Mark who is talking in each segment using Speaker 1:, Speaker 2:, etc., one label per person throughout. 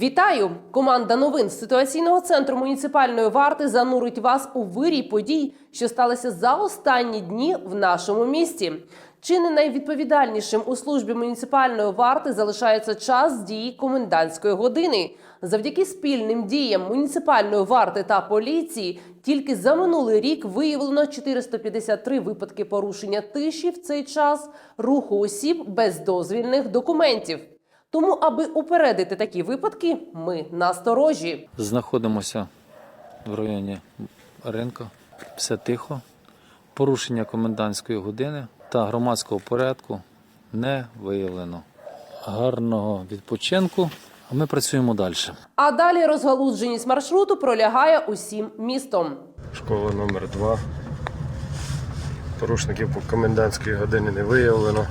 Speaker 1: Вітаю! Команда новин з ситуаційного центру муніципальної варти занурить вас у вирій подій, що сталися за останні дні в нашому місті. Чи не найвідповідальнішим у службі муніципальної варти залишається час дії комендантської години? Завдяки спільним діям муніципальної варти та поліції тільки за минулий рік виявлено 453 випадки порушення тиші в цей час руху осіб без дозвільних документів. Тому, аби упередити такі випадки, ми насторожі.
Speaker 2: Знаходимося в районі ринку. Все тихо. Порушення комендантської години та громадського порядку не виявлено. Гарного відпочинку, а ми працюємо далі.
Speaker 1: А далі розгалудженість маршруту пролягає усім містом.
Speaker 3: Школа номер 2 Порушників по комендантській годині не виявлено.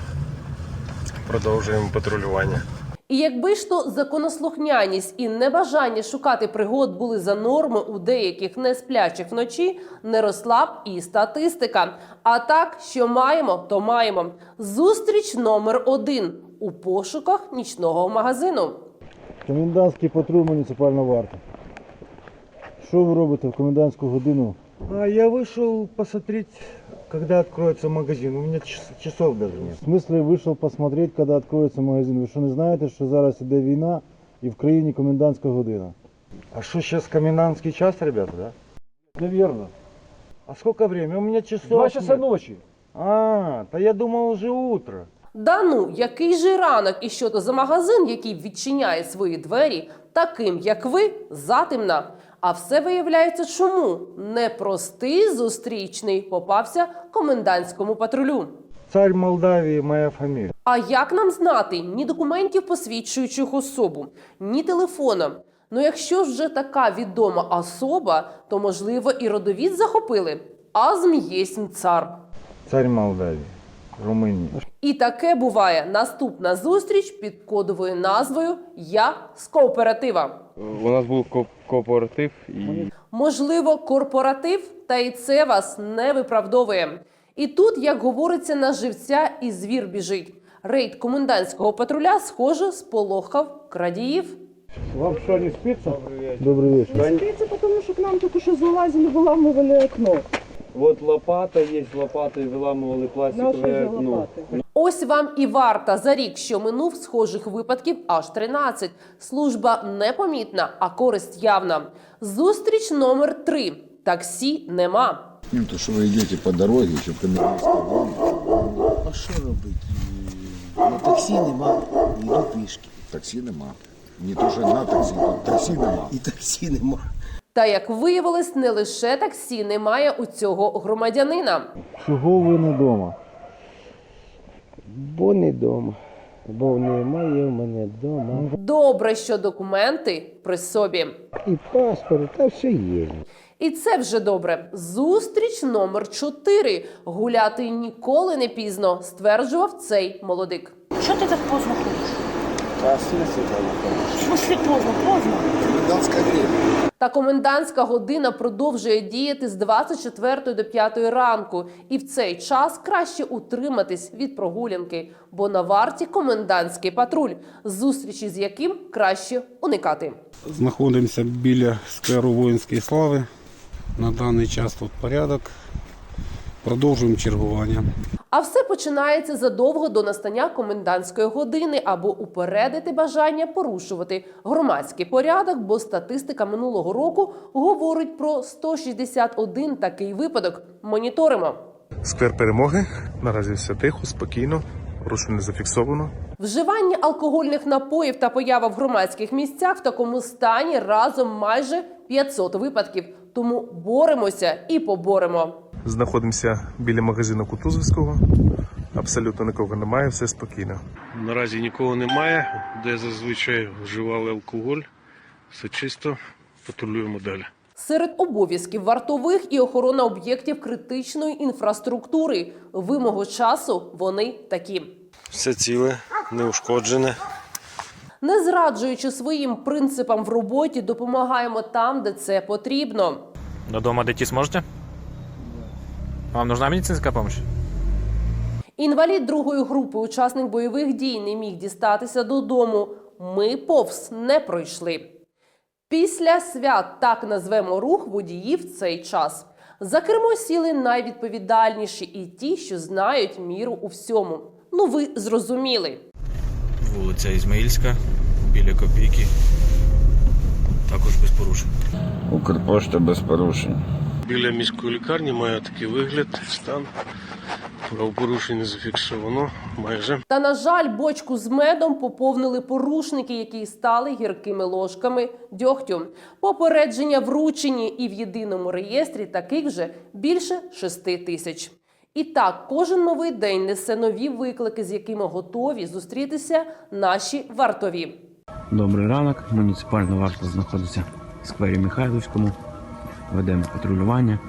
Speaker 3: Продовжуємо патрулювання.
Speaker 1: І якби ж то законослухняність і небажання шукати пригод були за норми у деяких несплячих вночі, не росла б і статистика. А так, що маємо, то маємо. Зустріч номер один у пошуках нічного магазину.
Speaker 4: Комендантський патруль муніципальна варта. Що ви робите в комендантську годину?
Speaker 5: А я вышел посмотреть, когда откроется магазин. У меня час- часов даже нет.
Speaker 4: В смысле вийшов посмотреть, коли відкриється магазин. Ви що не знаєте, що зараз іде війна і в країні комендантська година?
Speaker 5: А что сейчас комендантский час, ребята, да?
Speaker 4: Невірно.
Speaker 5: А сколько время? У меня часов
Speaker 4: Два часа
Speaker 5: нет.
Speaker 4: ночі.
Speaker 5: А, да я думал уже утро.
Speaker 1: Да ну, який же ранок і що то за магазин, який відчиняє свої двері, таким як ви, затемна. А все виявляється, чому непростий зустрічний попався комендантському патрулю.
Speaker 5: Царь Молдавии моя фамилия.
Speaker 1: А як нам знати ні документів, посвідчуючих особу, ні телефона? Ну, якщо вже така відома особа, то можливо і родовід захопили. Азм єсмь цар.
Speaker 5: Царь Молдавии. Румыния.
Speaker 1: І таке буває наступна зустріч під кодовою назвою Я з кооператива.
Speaker 6: У нас був ко- кооператив і
Speaker 1: Можливо, корпоратив, та і це вас не виправдовує. І тут, як говориться, на живця і звір біжить. Рейд комендантського патруля, схоже, сполохав крадіїв.
Speaker 4: Вам що, не спиться? Добрий вечір.
Speaker 7: Спится, потому что к нам только что залазили, выламывали окно.
Speaker 6: от лопата є, лопатою виламували пластикове
Speaker 7: же
Speaker 6: окно.
Speaker 1: Ось вам і варта за рік, що минув схожих випадків аж 13. Служба непомітна, а користь явна. Зустріч номер 3 Таксі нема.
Speaker 8: Ну, то що ви йдете по дорозі, чи в комендантській.
Speaker 9: А що робити? На таксі нема, йду пішки.
Speaker 8: Таксі нема. Не то, що на таксі, тут таксі нема.
Speaker 9: І таксі нема.
Speaker 1: Та як виявилось, не лише таксі немає у цього громадянина.
Speaker 4: Чого ви не вдома?
Speaker 5: Бо не дома. Бо немає в мене вдома.
Speaker 1: Добре, що документи при собі.
Speaker 5: І паспорт, та все є.
Speaker 1: І це вже добре. Зустріч номер 4 Гуляти ніколи не пізно, стверджував цей молодик.
Speaker 7: Что ты так поздно ходишь? В смысле поздно? Поздно.
Speaker 8: Комендантське время.
Speaker 1: Та комендантська година продовжує діяти з 24 до 5 ранку, і в цей час краще утриматись від прогулянки, бо на варті комендантський патруль, зустрічі з яким краще уникати.
Speaker 10: Знаходимося біля скверу воїнської слави. На даний час тут порядок. Продовжуємо чергування.
Speaker 1: А все починається задовго до настання комендантської години, або упередити бажання порушувати громадський порядок, бо статистика минулого року говорить про 161 такий випадок. Моніторимо.
Speaker 3: Сквер перемоги. Наразі все тихо, спокійно. Порушень не зафіксовано.
Speaker 1: Вживання алкогольних напоїв та поява в громадських місцях в такому стані разом майже 500 випадків. Тому боремося і поборемо.
Speaker 3: Знаходимося біля магазину Кутузовського. Абсолютно нікого немає, все спокійно.
Speaker 10: Наразі нікого немає, де зазвичай вживали алкоголь. Все чисто, патрулюємо далі.
Speaker 1: Серед обов'язків вартових і охорона об'єктів критичної інфраструктури. Вимогу часу вони такі.
Speaker 3: Все ціле, неушкоджене.
Speaker 1: Не зраджуючи своїм принципам в роботі, допомагаємо там, де це потрібно.
Speaker 11: До дома дойти сможете? Вам нужна медицинская помощь?
Speaker 1: Інвалід другої групи, учасник бойових дій, не міг дістатися додому. ми повз не пройшли. Після свят так назвемо рух водіїв в цей час. За кермо сіли найвідповідальніші і ті, що знають міру у всьому. Ну ви зрозуміли.
Speaker 11: Вулиця Ізмаїльська, біля копійки. Також без порушень.
Speaker 8: Укрпошта без порушень.
Speaker 12: Біля міської лікарні має такий вигляд, стан. Правопорушень не зафіксовано майже.
Speaker 1: Та на жаль, бочку з медом поповнили порушники, які стали гіркими ложками дьогтю. Попередження вручені, і в єдиному реєстрі таких вже більше шести тисяч. І так, кожен новий день несе нові виклики, з якими готові зустрітися наші вартові.
Speaker 13: Добрий ранок. Муніципальна варта знаходиться в сквері Михайлівському. Ведемо патрулювання.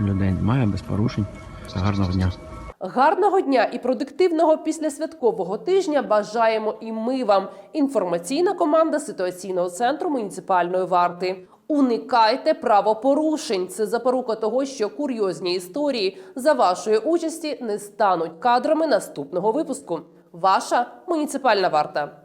Speaker 13: Людей немає без порушень. Гарного дня.
Speaker 1: Гарного дня і продуктивного післясвяткового тижня бажаємо і ми вам. Інформаційна команда ситуаційного центру муніципальної варти. Уникайте правопорушень. Це запорука того, що курйозні історії за вашої участі не стануть кадрами наступного випуску. Ваша муніципальна варта.